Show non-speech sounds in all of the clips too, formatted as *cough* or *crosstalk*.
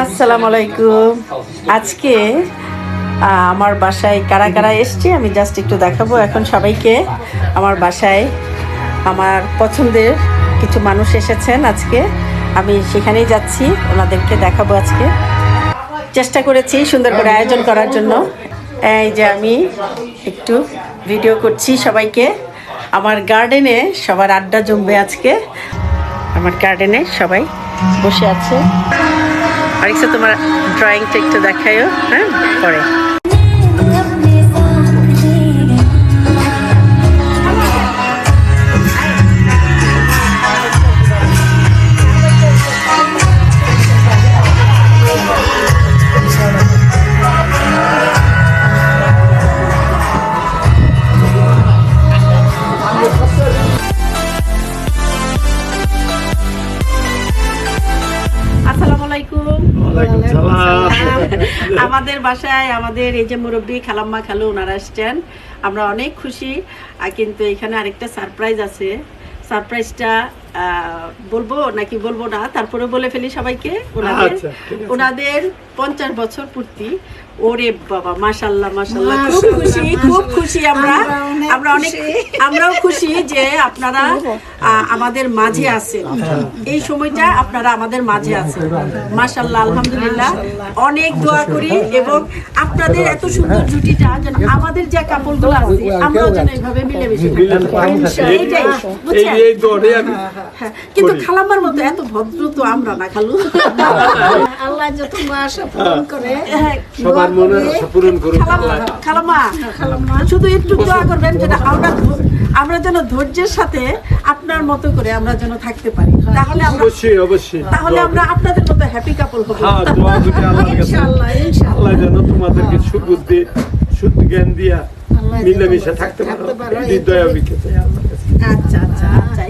আসসালামু আলাইকুম আজকে আমার বাসায় কারা কারা এসছে আমি জাস্ট একটু দেখাবো। এখন সবাইকে আমার বাসায় আমার পছন্দের কিছু মানুষ এসেছেন আজকে। আমি সেখানেই যাচ্ছি, ওনাদেরকে দেখাবো আজকে। চেষ্টা করেছি সুন্দর করে আয়োজন করার জন্য। এই যে আমি একটু ভিডিও করছি সবাইকে। আমার গার্ডেনে সবার আড্ডা জমবে আজকে। আমার গার্ডেনে সবাই বসে আছে। আরেকটা তোমার ড্রয়িংটা একটু দেখায়ও হ্যাঁ? পরে। বাসায় আমাদের এই যে মুরব্বী খালাম্মা খালু ওনারা আসছেন, আমরা অনেক খুশি। কিন্তু এখানে আরেকটা সারপ্রাইজ আছে। সারপ্রাইজটা বলব নাকি বলব না? তারপরে বলে ফেলি সবাইকে ওনাদের আচ্ছা। ওনাদের পঞ্চাশ বছর পূর্তি। ওরে বাবা মাশাল্লাহ মাশাল্লাহ খুব খুশি খুব খুশি আমরা। আমরা অনেক আমরাও খুশি যে আপনারা আমাদের মাঝে আছেন। এই সময়টা আপনারা আমাদের মাঝে আছেন। মাশাল্লাহ আলহামদুলিল্লাহ। অনেক দোয়া করি এবং আপনাদের এত সুন্দর জুটিটা যেন আমাদের যে কাপড়গুলো আছে আমরাও যেন এইভাবে মিলেমিশে থাকি। এইটাই বুঝছেন এই দৌড়ে আমি হ্যাঁ, কিন্তু খালাম্মার মতো এত ভদ্র তো আমরা না খালু। *laughs* আল্লাহ যত আশা পূরণ করে। হ্যাঁ, সবার মনে আশা পূরণ করুন খালাম্মা খালাম্মা শুধু একটু দোয়া করবেন যেটা আমরা আমরা যেন ধৈর্যের সাথে আপনার মতো করে আমরা যেন থাকতে পারি। তাহলে অবশ্যই অবশ্যই। তাহলে আমরা আপনাদের মতো হ্যাপি কাপল হব। হ্যাঁ দোয়া করি আল্লাহর কাছে। ইনশাআল্লাহ ইনশাআল্লাহ। যেন তোমাদেরকে সুবুদ্ধি শুদ্ধ জ্ঞান দিয়া মিলেমিশে থাকতে পারো। হৃদয় অভিজ্ঞতা আচ্ছা আচ্ছা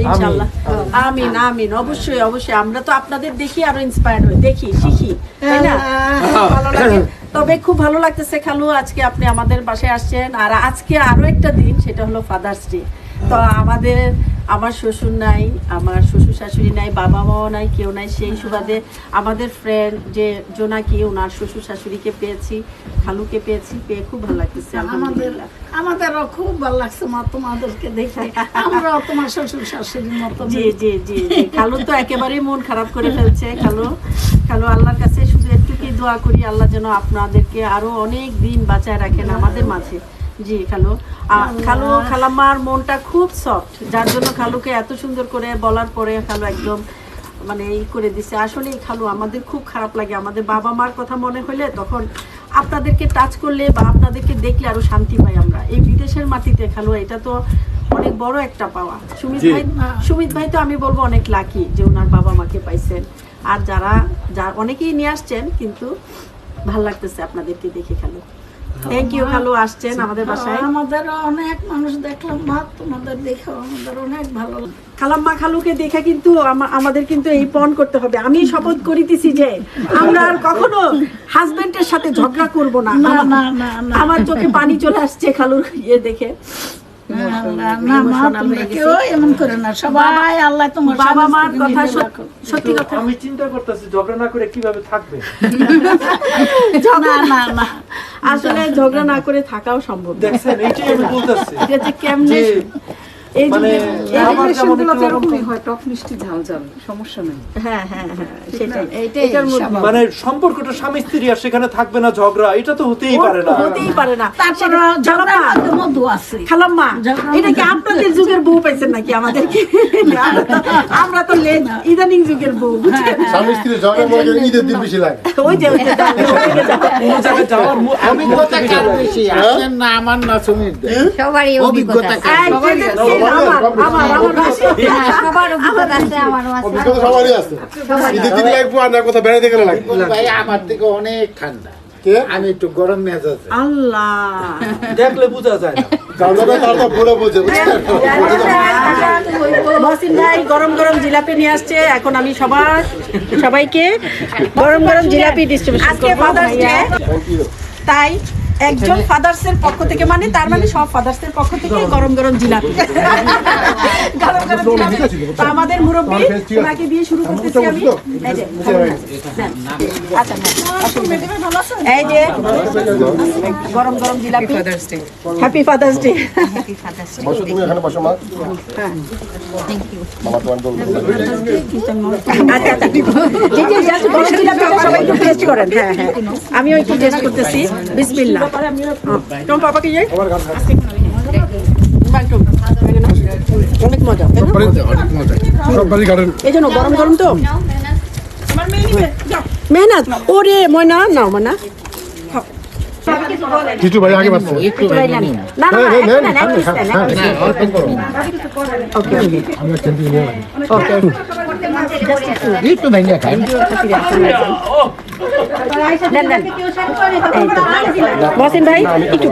ইনশাআল্লাহ। আমিন। আমিন অবশ্যই অবশ্যই। আমরা তো আপনাদের দেখি আরও ইন্সপায়ার্ড হই। দেখি শিখি তাই না? খুব ভালো লাগে। তবে খুব ভালো লাগতেছে খালু আজকে আপনি আমাদের বাসায় আসছেন। আর আজকে আরও একটা দিন সেটা হলো ফাদার্স ডে তো আমাদের আমার শ্বশুর নাই আমার শ্বশুর শাশুড়ি নাই বাবা মাও নাই কেউ নাই। সেই সুবাদে আমাদের ফ্রেন্ড যে জোনাকি ওনার শ্বশুর শাশুড়িকে পেয়েছি খালুকে পেয়েছি পেয়ে খুব ভালো লাগতেছে আমাদের আমাদেরও খুব ভালো লাগছে মা তোমাদেরকে দেখে। আমরাও তোমার শ্বশুর শাশুড়ির মতো জি জি জি জি। খালু তো একেবারেই মন খারাপ করে ফেলছে খালু। খালু আল্লাহর কাছে শুধু একটুকুই দোয়া করি আল্লাহ যেন আপনাদেরকে আরও অনেক দিন বাঁচায় রাখেন আমাদের মাঝে। জি খালু। খালু খালাম্মার মনটা খুব সফট যার জন্য খালুকে এত সুন্দর করে বলার পরে খালু একদম মানে এই করে দিছে। আসলে খালু আমাদের খুব খারাপ লাগে। আমাদের বাবা মার কথা মনে হলে তখন আপনাদেরকে টাচ করলে বা আপনাদেরকে দেখলে আরও শান্তি পাই আমরা। এই বিদেশের মাটিতে খালু এটা তো অনেক বড় একটা পাওয়া। সুমিত ভাই সুমিত ভাই তো আমি বলব অনেক লাকি যে ওনার বাবা মাকে পাইছেন। আর যারা যা অনেকেই নিয়ে আসছেন কিন্তু ভালো লাগতেছে আপনাদেরকে দেখে খালু। থ্যাংক ইউ খালু আসছেন আমাদের বাসায়। আমাদের অনেক মানুষ দেখলাম মা তোমাদের দেখে আমাদের অনেক ভালো খালাম্মা খালুকে দেখে কিন্তু আমাদের কিন্তু এই পণ করতে হবে। আমি শপথ করিতেছি যে আমরা আর কখনো হাজবেন্ডের সাথে ঝগড়া করব না। না আমার- না না না। আমার চোখে পানি চলে আসছে খালুর ইয়ে দেখে। না, না, না মা তোমরা কেউ এমন করে না। সবাই আল্লাহ তোমার বাবা মার কথা স্ত্রীকে সত- রাখো। সত্যি কথা। আমি চিন্তা করতেছি ঝগড়া না করে কীভাবে থাকবে? না না না। আসলে ঝগড়া না করে থাকাও সম্ভব। দেখছেন এইটাই আমি বলতেছি যে কেমনে এই মানে যুগে- এই আমার যেমন একটু এরকমই হয় টক মিষ্টি ঝাল ঝাল সমস্যা নেই। হ্যাঁ হ্যাঁ হ্যাঁ সেটাই। এটার মানে সম্পর্কটা স্বামী স্ত্রী আর সেখানে থাকবে না ঝগড়া এটা তো হতেই পারে না। হতেই পারে না। তারপরে সেটা- ঝগড়ার খালাম্মা, মধ্যে মধু আছে। খালাম্মা এটা কি আপনাদের যুগের বউ পাইছেন নাকি আমাদেরকে আমরা তো- আমরা তো লেট ইদানিং যুগের বউ স্বামী স্ত্রী ঝগড়া মনে ঈদের দিন বেশি লাগে। *laughs* ওই যে কার বেশি? আসেন না আমার না সুমিত সবারই অভিজ্ঞতা কার এই, যেটা ছিল আমার, আমার, আমার বেশি। সবার অভিজ্ঞতা আছে আমারও আছে অভিজ্ঞতা সবারই আছে ঈদের দিন লাগবো আর না কোথাও বেড়াতে গেলে লাগবে ভাই আমার থেকে অনেক ঠান্ডা আমি একটু গরম মেজাজ আল্লাহ দেখলে বোঝা যায় না গরম গরম জিলাপি নিয়ে আসছে এখন আমি সবার সবাইকে গরম গরম জিলাপি ডিস্ট্রিবিউশন তাই একজন ফাদার্স এর পক্ষ থেকে মানে তার মানে সব ফাদার্স এর পক্ষ থেকে গরম। গরম জিলাপি। গরম গরম জিলাপি। তো আমাদের মুরব্বী ওনাকে দিয়ে শুরু করতেছি আমি। এই যে নেন। আচ্ছা। আসুন। এই যে গরম গরম জিলাপি। হ্যাপি ফাদার্স ডে বসো তুমি এখানে বসো মা। মামা তোমার দোল আচ্ছা আচ্ছা। জি জি জাস্ট গরম জিলাপিটা সবাই একটু টেস্ট করেন। হ্যাঁ হ্যাঁ। আমিও একটু টেস্ট করতেছি। বিসমিল্লাহ। তোমার পাপাকে যাই অনেক মজা না? এই জন্য গরম গরম তো? মেহনত ওরে ময়না নাও ময়না। কিছু ভাই আগে বাড়ছে। না না না হ্যাঁ, না, হ্যাঁ, হ্যাঁ, করো। ওকে আমরা ক্যান্টিনে। ওকে। একটু ভেঙে খাই মহসিন ভাই একটু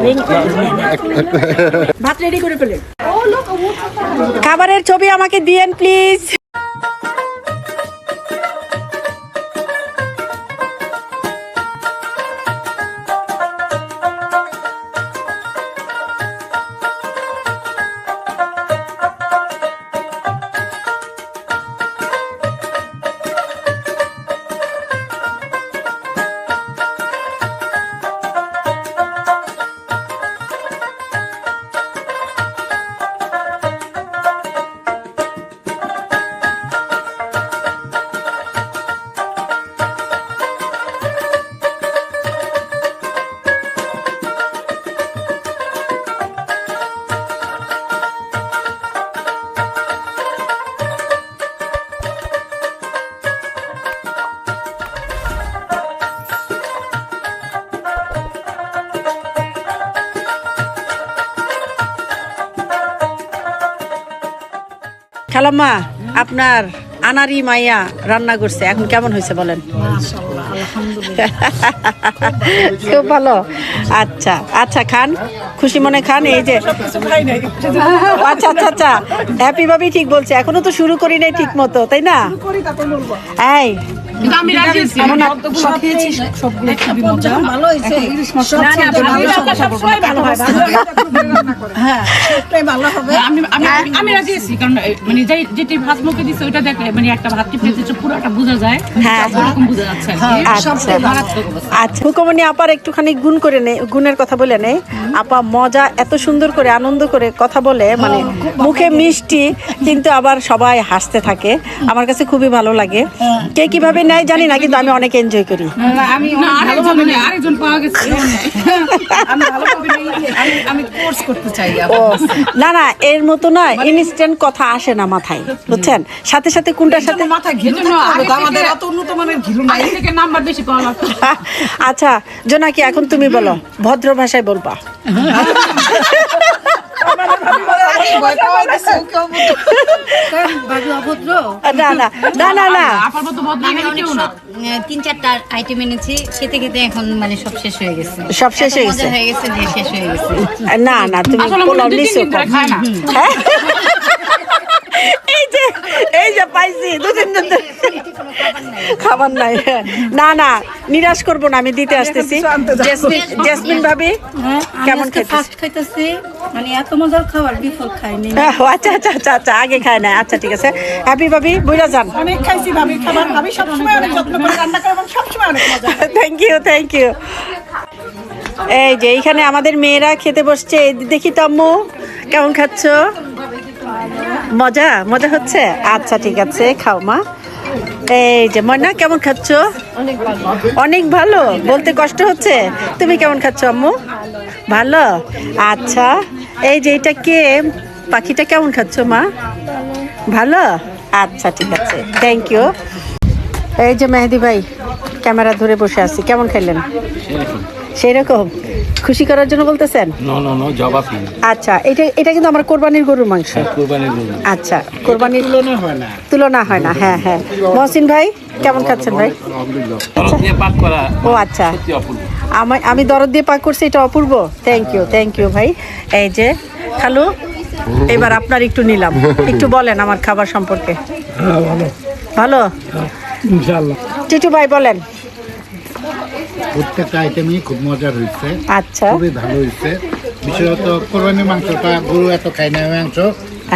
ভাত রেডি করে খাবারের ছবি আমাকে দিয়েন প্লিজ খালাম্মা আপনার আনারি মাইয়া রান্না করছে এখন কেমন হয়েছে বলেন? খুব ভালো। আচ্ছা আচ্ছা খান খুশি মনে খান এই যে আচ্ছা আচ্ছা আচ্ছা হ্যাপি ভাবি ঠিক বলছে এখনও তো শুরু করি নাই ঠিক মতো তাই না? এই আমি রাজি আছি সব খেয়েছি সবগুলো খুবই মজা? ভালো হয়েছে। হ্যাঁ সবটাই ভালো হবে। আমি আমি আমি রাজি আছি কারণ মানে যেই যেটি ভাত মুখে দিচ্ছে ওইটা দেখলে মানে একটা ভাত টিপে দিচ্ছে পুরোটা বোঝা যায়। হ্যাঁ। ওরকম বোঝা যাচ্ছে আচ্ছা। মারাত্মক অবস্থা। আচ্ছা আপার একটুখানি গুণ করে নে গুণের কথা বলে নে। আপা মজা এত সুন্দর করে আনন্দ করে কথা বলে মানে মুখে মিষ্টি কিন্তু আবার সবাই হাসতে থাকে। আমার কাছে খুবই ভালো লাগে। কে কীভাবে নেয় জানি না কিন্তু আমি অনেক এনজয় করি। আমি না আরেকজন মানে পাওয়া গেছে আমি ভালোভাবে নিয়ে- আমি আমি কোর্স করতে চাই ও না না এর মতো না ইনস্ট্যান্ট কথা আসে না মাথায় বুঝছেন? সাথে সাথে কোনটার সাথে মাথা ঘিরে আমাদের এত উন্নত মানের ঘিরু নাই। থেকে নাম্বার বেশি পাওয়া লাগতো। আচ্ছা জোনাকি এখন তুমি বলো ভদ্র ভাষায় বলবা। অভদ্র না না তিন চারটা আইটেম এনেছি খেতে খেতে এখন মানে সব শেষ হয়ে গেছে। সব শেষ হয়ে গেছে। হয়ে গেছে যে শেষ হয়ে গেছে। না না তুমি পোলাও নিছো হ্যাঁ? এই যে এই যে পাইছি। দু তিন খাবার নাই। না না নিরাশ করব না আমি দিতে আসতেছি। জেসমিন জেসমিন ভাবি কেমন খাইতেছি মানে এত মজার খাবার বিফল খাইনি। আচ্ছা আচ্ছা আচ্ছা আচ্ছা আগে খায় না আচ্ছা ঠিক আছে। হ্যাপি ভাবি বুঝা যান। অনেক খাইছি ভাবি খাবার আমি সবসময় অনেক যত্ন করে রান্না করি এবং সবসময় অনেক মজা থ্যাংক ইউ থ্যাংক ইউ এই যে এইখানে আমাদের মেয়েরা খেতে বসছে। দেখি তো কেমন খাচ্ছ? মজা মজা হচ্ছে? আচ্ছা ঠিক আছে খাও মা। এই যে ময়না কেমন খাচ্ছ? অনেক ভালো। বলতে কষ্ট হচ্ছে? তুমি কেমন খাচ্ছ আম্মু? ভালো? আচ্ছা এই যে এটা কে? পাখিটা কেমন খাচ্ছ মা? ভালো? আচ্ছা ঠিক আছে। থ্যাংক ইউ এই যে মেহেদি ভাই ক্যামেরা ধরে বসে আছি। কেমন খাইলেন? সেই রকম খুশি করার জন্য বলতেছেন? নো নো নো জবাব আচ্ছা এটা এটা কিন্তু আমার কোরবানির গরুর মাংস। আচ্ছা কোরবানির তুলনা হয় না তুলনা হয় না হ্যাঁ হ্যাঁ মহসিন ভাই কেমন খাচ্ছেন ভাই? দরদ দিয়ে ও আচ্ছা। আমি আমি দরদ দিয়ে পাক করছি এটা অপূর্ব। থ্যাংক ইউ থ্যাংক ইউ ভাই। এই যে খালু এবার আপনার একটু নিলাম। একটু বলেন আমার খাবার সম্পর্কে। ভালো? ইনশাআল্লাহ। টিটু ভাই বলেন। প্রত্যেকটা আইটেমই খুব মজার হয়েছে আচ্ছা। খুবই ভালো হয়েছে বিশেষত কোরবানি মাংসটা গরু এত খাই না মাংস।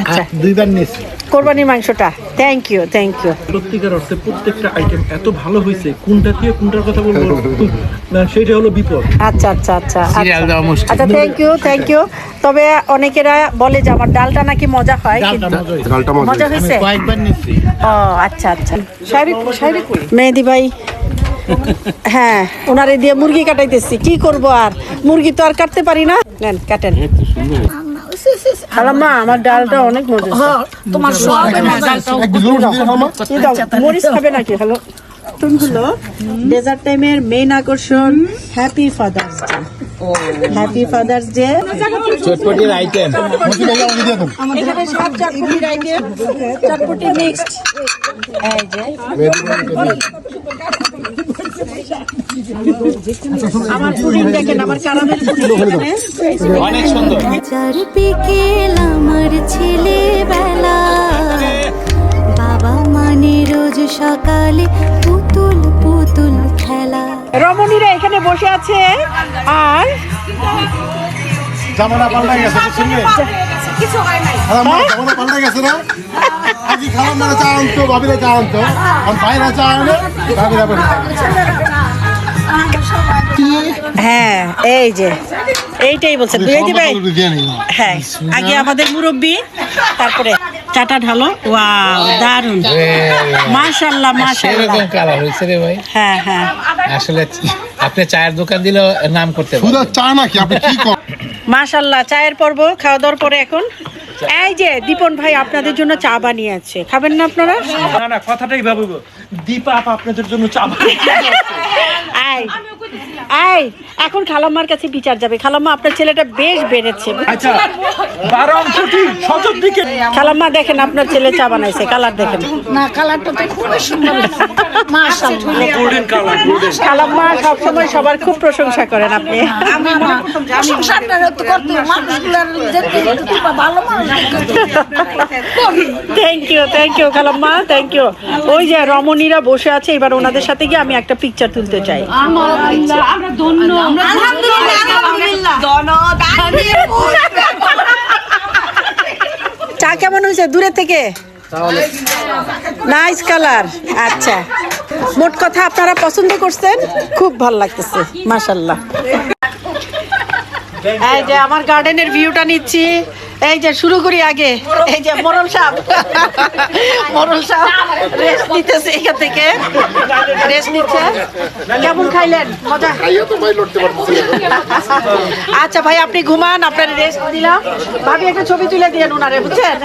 আচ্ছা। দুইবার নিয়েছি। কোরবানির মাংসটা। থ্যাংক ইউ থ্যাংক ইউ সত্যিকার অর্থে প্রত্যেকটা আইটেম এত ভালো হয়েছে কোনটা দিয়ে কোনটার কথা বলব? *laughs* না সেটা হলো বিপদ। আচ্ছা আচ্ছা আচ্ছা। সিরিয়াল দেওয়া মুশকিল। আচ্ছা থ্যাংক ইউ থ্যাংক ইউ তবে অনেকেরা বলে যে আমার ডালটা নাকি মজা হয় ডালটা মজা হয়েছে। কয়েকবার নিচ্ছি ও আচ্ছা আচ্ছা। মেহেদি ভাই। হ্যাঁ ওনারে দিয়ে মুরগি কাটাইতেছি। কি করব আর? মুরগি তো আর কাটতে পারি না। নেন কাটেন। খালাম্মা আমার ডালটা অনেক মজা তোমার সব মরিচ খাবে নাকি? হ্যালো। হলো ডেজার্ট টাইমের মেইন আকর্ষণ happy father's day. Happy father's day. চটপটির item Moti ভাই আমাকে দিয়ে দেন এখানে সব চটপটির আইটেম চটপটি মিক্সড এই যে। আমার পুডিং দেখেন আমার চার বিকেল আমার ছেলেবেলা বাবা মানে রোজ সকালে পুতুল পুতুল খেলা রমণীরা এখানে বসে আছে আর জামানা পাল্টা গেছে বুঝছেন নি? খালাম্মা, জামানা পাল্টা গেছে না চা আনতো ভাবিরা চা আনতো আর ভাইরা চা আনে ভাবিরা হ্যাঁ এই যে এইটাই দিয়ে নিই হ্যাঁ আগে আমাদের মুরব্বী তারপরে চাটা ঢালো। ওয়াও দারুণ মাশাল্লাহ এরকম কালার হয়েছে রে ভাই। হ্যাঁ হ্যাঁ আসলে আপনি চায়ের দোকান দিলে নাম করতে শুধু চা নাকি? আপনি কি করেন মাশাল্লাহ চায়ের পর্ব খাওয়া দাওয়ার পরে এখন। এই যে দীপন ভাই আপনাদের জন্য চা বানিয়ে আছে। খাবেন না আপনারা? না না কথাটাই ভাববো। দীপা আপা আপনাদের জন্য চা আই আই এখন খালাম্মার কাছে বিচার যাবে। খালাম্মা আপনার ছেলেটা বেশ বেড়েছে। আচ্ছা বারো অংশটি সজর দিকে? খালাম্মা দেখেন আপনার ছেলে চা বানাইছে কালার দেখেন। না কালারটা তো খুবই সুন্দর। মাশাআল্লাহ। গোল্ডেন কালার খালাম্মা সবসময় সবার খুব প্রশংসা করেন আপনি। থ্যাংক ইউ থ্যাংক ইউ খালাম্মা থ্যাংক ইউ ওই যে রমণীরা বসে আছে এবার ওনাদের সাথে গিয়ে আমি একটা পিকচার তুলতে চাই। চা কেমন হয়েছে? দূরে থেকে? নাইস কালার আচ্ছা। মোট কথা আপনারা পছন্দ করছেন খুব ভালো লাগতেছে মাশাল্লাহ এই যে আমার গার্ডেনের ভিউটা নিচ্ছি। এই যে শুরু করি আগে। এই যে মরল সাপ। মরল সাপ রেস্ট নিতেছে এখান থেকে। রেস্ট নিচ্ছে। কেমন খাইলেন? মজা। আচ্ছা ভাই আপনি ঘুমান আপনার রেস্ট দিলাম। ভাবি একটা ছবি তুলে দিয়ে ওনারে বুঝছেন?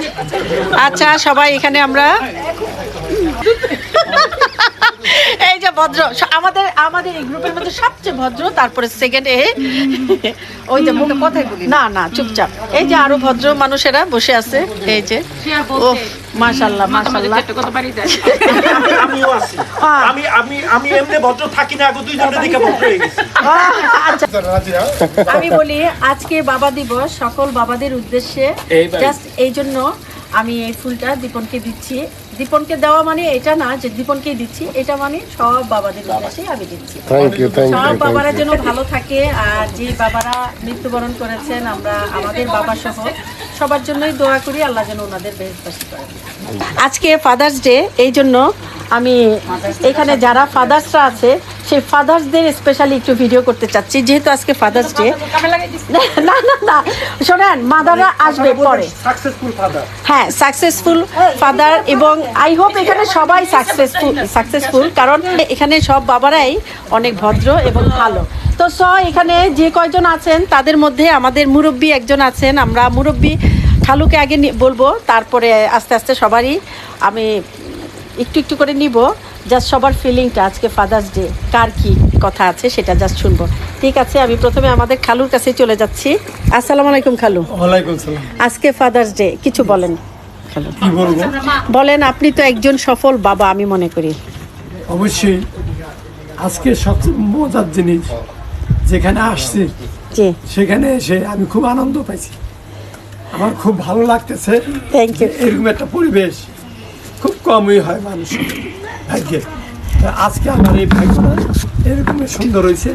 আচ্ছা সবাই এখানে আমরা এই যে ভদ্র আমাদের আমাদের এই গ্রুপের মধ্যে সবচেয়ে ভদ্র তারপরে সেকেন্ডে ওই যে মুখে কথাই বলি না। না চুপচাপ। এই যে আরও ভদ্র মানুষেরা বসে আছে এই যে ও আমিও আছি। হ্যাঁ। আমি আমি আমি এমনি ভদ্র থাকি না আগে ভদ্র হয়ে গেছি। আচ্ছা? আমি বলি আজকে বাবা দিবস সকল বাবাদের উদ্দেশ্যে জাস্ট এই জন্য আমি এই ফুলটা দীপনকে দিচ্ছি। দীপনকে দেওয়া মানে এটা না যে দীপনকেই দিচ্ছি এটা মানে সব বাবাদের উদ্দেশ্যে আমি দিচ্ছি। সব বাবারা যেন ভালো থাকে আর যে বাবারা মৃত্যুবরণ করেছেন আমরা আমাদের বাবা সহ সবার জন্যই দোয়া করি আল্লাহ যেন ওনাদের বেশবাসী করেন আজকে ফাদার্স ডে এই জন্য আমি এখানে যারা ফাদার্সরা আছে সেই ফাদার্সদের স্পেশালি একটু ভিডিও করতে চাচ্ছি যেহেতু আজকে ফাদার্স ডে না না না শোনেন মাদাররা আসবে পরে। সাকসেসফুল ফাদার হ্যাঁ সাকসেসফুল ফাদার এবং আই হোপ এখানে সবাই সাকসেসফুল সাকসেসফুল কারণ এখানে সব বাবারাই অনেক ভদ্র এবং ভালো। তো স এখানে যে কয়জন আছেন তাদের মধ্যে আমাদের মুরব্বী একজন আছেন। আমরা মুরব্বী খালুকে আগে বলব তারপরে আস্তে আস্তে সবারই আমি একটু একটু করে নিব। জাস্ট সবার ফিলিংটা আজকে ফাদার্স ডে কার কি কথা আছে সেটা জাস্ট শুনব। ঠিক আছে আমি প্রথমে আমাদের খালুর কাছে চলে যাচ্ছি। আসসালামু আলাইকুম খালু। ওয়ালাইকুম সালাম। আজকে ফাদার্স ডে কিছু বলেন। বলেন আপনি তো একজন সফল বাবা আমি মনে করি। অবশ্যই আজকে সবচেয়ে মজার জিনিস যেখানে আসছি সেখানে এসে আমি খুব আনন্দ পাইছি। আমার খুব ভালো লাগতেছে থ্যাংক ইউ এরকম একটা পরিবেশ। খুব কমই হয় মানুষের ভাগ্যে। আজকে আমার এই ভাগ্যটা এরকমই সুন্দর হয়েছে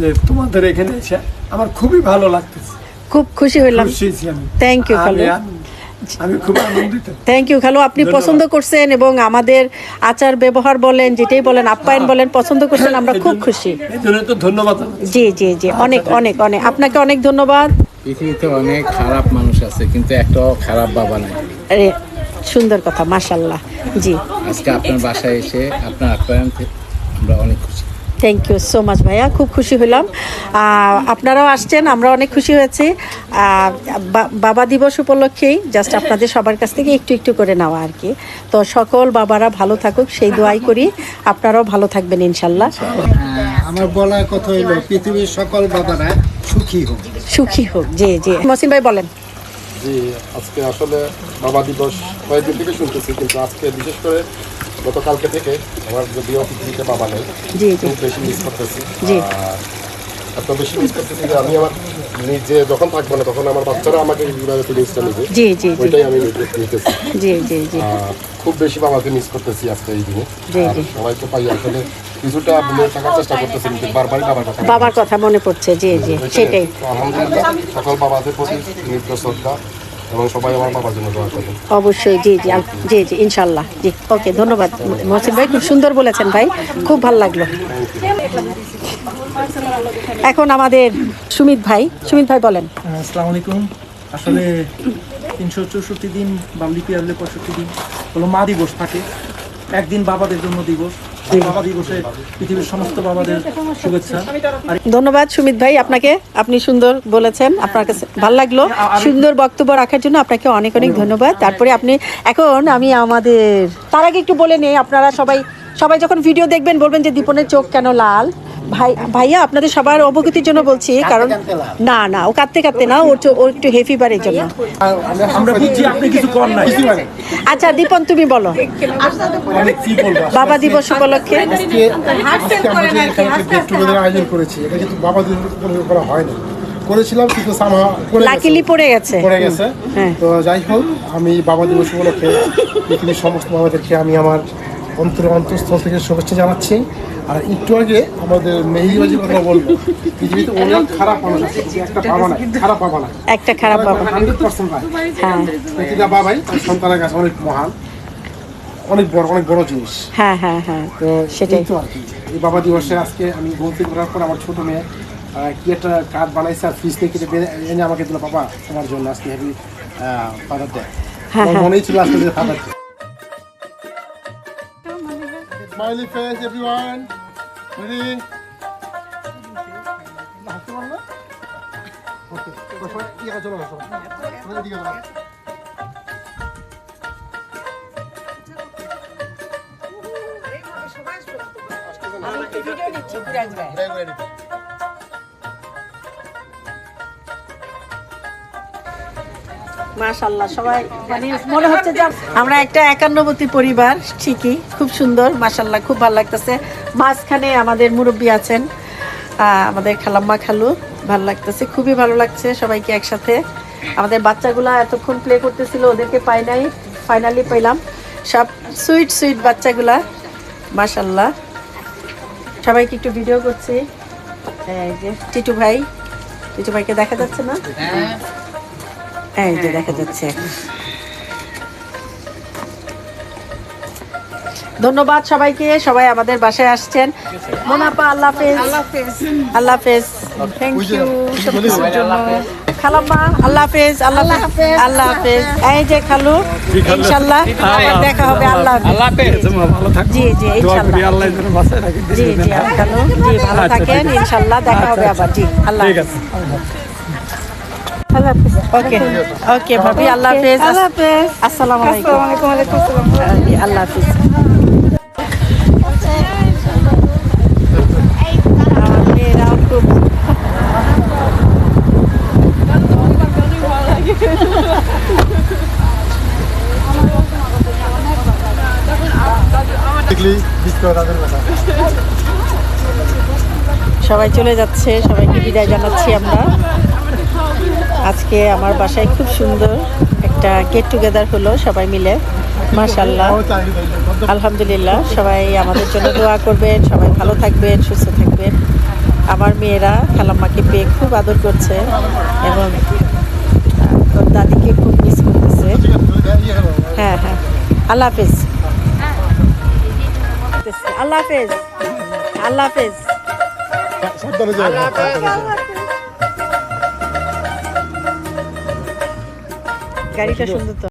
যে তোমাদের এখানে এসে আমার খুবই ভালো লাগতেছে। খুব খুশি হইলাম। খুশি হয়েছি আমি। থ্যাংক ইউ আমি- আমি- আমি খুব আনন্দিত। থ্যাংক ইউ খালু। আপনি পছন্দ করছেন এবং আমাদের আচার ব্যবহার বলেন যেটাই বলেন আপ্যায়ন বলেন পছন্দ করছেন আমরা খুব খুশি। তো ধন্যবাদ। জি জি জি। অনেক অনেক অনেক। আপনাকে অনেক ধন্যবাদ। পৃথিবীতে অনেক খারাপ মানুষ আছে কিন্তু একটাও খারাপ বাবা নাই। আরে সুন্দর কথা মাশাল্লাহ জি। আজকে আপনার বাসায় এসে আপনার আপ্যায়ন আমরা অনেক খুশি। থ্যাংক ইউ সো মাচ ভাইয়া। খুব খুশি হলাম। আপনারাও আসছেন আমরা অনেক খুশি হয়েছি। বাবা দিবস উপলক্ষেই জাস্ট আপনাদের সবার কাছ থেকে একটু একটু করে নেওয়া আর কি। তো সকল বাবারা ভালো থাকুক সেই দোয়াই করি। আপনারাও ভালো থাকবেন ইনশাল্লাহ। আমার বলার কথা হইল পৃথিবীর সকল বাবারা সুখী হোক। সুখী হোক জি জি। মসিন ভাই বলেন। জি আজকে আসলে বাবা দিবস কয়েকদিন থেকে শুনতেছি কিন্তু আজকে বিশেষ করে গতকালকে থেকে আমার যদিও পৃথিবীতে বাবা নেই খুব বেশি মিস করতেছি। জি। এত বেশি মিস করতেছি যে আমি আমার নিজে যখন থাকব না তখন আমার বাচ্চারা আমাকে কীভাবে ফিলিংসটা নেবে জি জি জি। ওইটাই আমি নিতেছি। খুব বেশি বাবাকে মিস করতেছি আজকে এই দিনে। জি। সবাইকে পাই আসলে কিছুটা ভুলে থাকার চেষ্টা করতেছি কিন্তু বারবারই বাবার কথা মনে বাবার কথা মনে পড়ছে জি জি সেটাই। আলহামদুলিল্লাহ সকল বাবাদের প্রতি শ্রদ্ধা। এবং সবাই আমার বাবার জন্য দোয়া করবেন। অবশ্যই জি জি জি জি ইনশাল্লাহ জি ওকে ধন্যবাদ মহসিন ভাই খুব সুন্দর বলেছেন ভাই খুব ভালো লাগল। এখন আমাদের সুমিত ভাই সুমিত ভাই বলেন। আসসালামু আলাইকুম। আসলে তিনশো চৌষট্টি দিন বা লিপিয়ারলে পঁয়ষট্টি দিন হলো মা দিবস থাকে। একদিন বাবাদের জন্য দিবস। বাবা দিবসে পৃথিবীর সমস্ত বাবাদের শুভেচ্ছা। ধন্যবাদ সুমিত ভাই আপনাকে। আপনি সুন্দর বলেছেন আপনার কাছে ভালো লাগল। সুন্দর বক্তব্য রাখার জন্য আপনাকে অনেক অনেক ধন্যবাদ। তারপরে আপনি এখন আমি আমাদের তার আগে একটু বলে নেই আপনারা সবাই সবাই যখন ভিডিও দেখবেন বলবেন যে দীপনের চোখ কেন লাল? ভাই ভাইয়া আপনাদের সবার অবগতির জন্য বলছি কারণ না না ও কাঁদতে কাঁদতে না ওর ওর একটু হেভি বারের জন্য। আমরা বুঝছি আপনি কিছু কর নাই। আচ্ছা দীপন তুমি বলো। বলব? বাবা দিবস উপলক্ষে। আজকে আজকে আমরা যে এখানে গেট টুগেদার আয়োজন করেছি এটা কিন্তু বাবা দিন উপলক্ষে করা হয়নি। করেছিলাম কিন্তু সামা লাকিলি পড়ে গেছে। পড়ে গেছে। হ্যাঁ। তো যাই হোক আমি বাবা দিবস উপলক্ষে পৃথিবীর সমস্ত বাবাদেরকে আমি আমার অন্তর অন্তঃস্থল থেকে শুভেচ্ছা জানাচ্ছি। আর একটু আগে আমাদের মেহিবাজির কথা বলব পৃথিবীতে অনেক খারাপ মানুষ আছে। একটা বাবা নাই খারাপ বাবা নাই। একটা খারাপ বাবা হান্ড্রেড পার্সেন্ট ভাই হ্যাঁ। প্রতিটা বাবাই তার সন্তানের কাছে অনেক মহান অনেক বড় অনেক বড় জিনিস। হ্যাঁ হ্যাঁ হ্যাঁ। তো সেটাই। তো আর কি। এই বাবা দিবসে আজকে আমি বলতে করার পর আমার ছোট মেয়ে কি একটা কার্ড বানাইছে আর ফ্রিজ থেকে বেঁধে- এনে আমাকে দিল বাবা তোমার জন্য আজকে হেভি ফাদার ডে হ্যাঁ, আমার হ্যাঁ। মনেই ছিল আজকে father day smiley face everyone ready হাসতে পারল ওকে সবাই ইয়ে চলো আসো সবাই এদিকে চলো। ঘুরে ঘুরে নিতে। মাশাল্লাহ সবাই মানে মনে হচ্ছে যে আমরা একটা একান্নবর্তী পরিবার, ঠিকই, খুব সুন্দর মাশাল্লাহ খুব ভালো লাগতেছে। মাঝখানে আমাদের মুরব্বী আছেন আমাদের খালাম্মা খালু, ভালো লাগতেছে, খুবই ভালো লাগছে সবাইকে একসাথে। আমাদের বাচ্চাগুলা এতক্ষণ প্লে করতেছিল, ওদেরকে পাই নাই ফাইনালি পেলাম সব সুইট সুইট বাচ্চাগুলা মাশাল্লাহ সবাইকে একটু ভিডিও করছি। এই যে টিটু ভাই, টিটু ভাইকে দেখা যাচ্ছে না? এই যে দেখা যাচ্ছে। ধন্যবাদ সবাইকে সবাই আমাদের বাসায় আসছেন। মোনাপা আল্লাহ হাফেজ। আল্লাহ হাফেজ। থ্যাংক ইউ খালাম্মা আল্লাহ হাফেজ আল্লাহ হাফেজ। আল্লাহ হাফেজ। এই যে খালু ইনশাল্লাহ আবার দেখা হবে আল্লাহ হাফেজ। আল্লাহ হাফেজ। ভালো থাকো। জি জি দোয়া করি ইনশাল্লাহ আল্লাহ যেন বাঁচায় রাখে। জি জি খালু। জি ভালো আচ্ছা, থাকেন। ইনশাল্লাহ দেখা হবে আবার। জি আল্লাহ ঠিক আছে। আল্লাহ হাফেজ ওকে ওকে ভাবি আল্লাহ হাফেজ। আল্লাহ হাফেজ। আসসালামু আলাইকুম। ওকে, আল্লাহ হাফেজ। সবাই চলে যাচ্ছে সবাইকে বিদায় জানাচ্ছি আমরা। আজকে আমার বাসায় খুব সুন্দর একটা গেট টুগেদার হলো সবাই মিলে মাশাল্লাহ আলহামদুলিল্লাহ সবাই আমাদের জন্য দোয়া করবেন সবাই ভালো থাকবেন সুস্থ থাকবেন। আমার মেয়েরা খালাম্মাকে পেয়ে খুব আদর করছে এবং ওর দাদিকে খুব মিস করতেছে। হ্যাঁ হ্যাঁ। আল্লাহ হাফেজ। আল্লাহ হাফেজ। আল্লাহ হাফেজ। সাবধানে যাও। গাড়িটা সুন্দর তো